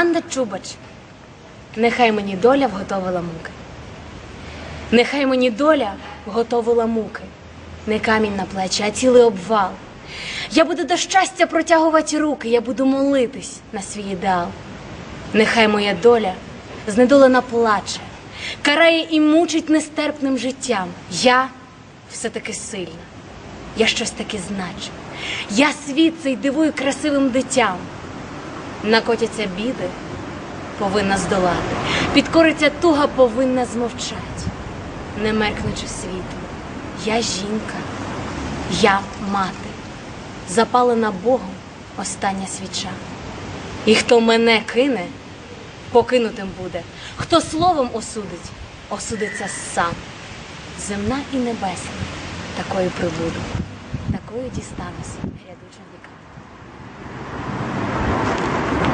Анна Чубач, нехай мені доля вготовила муки. Нехай мені доля вготовила муки, не камінь на плечі, а цілий обвал. Я буду до щастя протягувати руки, я буду молитись на свій ідеал. Нехай моя доля знедолена плаче, карає і мучить нестерпним життям. Я все-таки сильна, я щось таки значу. Я світ цей дивую красивим дитям. Накотяться біди, повинна здолати. Підкориться туга, повинна змовчать. Не меркнучи світло. Я жінка, я мати, запалена Богом остання свіча. І хто мене кине, покинутим буде. Хто словом осудить, осудиться сам. Земна і небесна, такою прибуду, такою дістанусь, ряду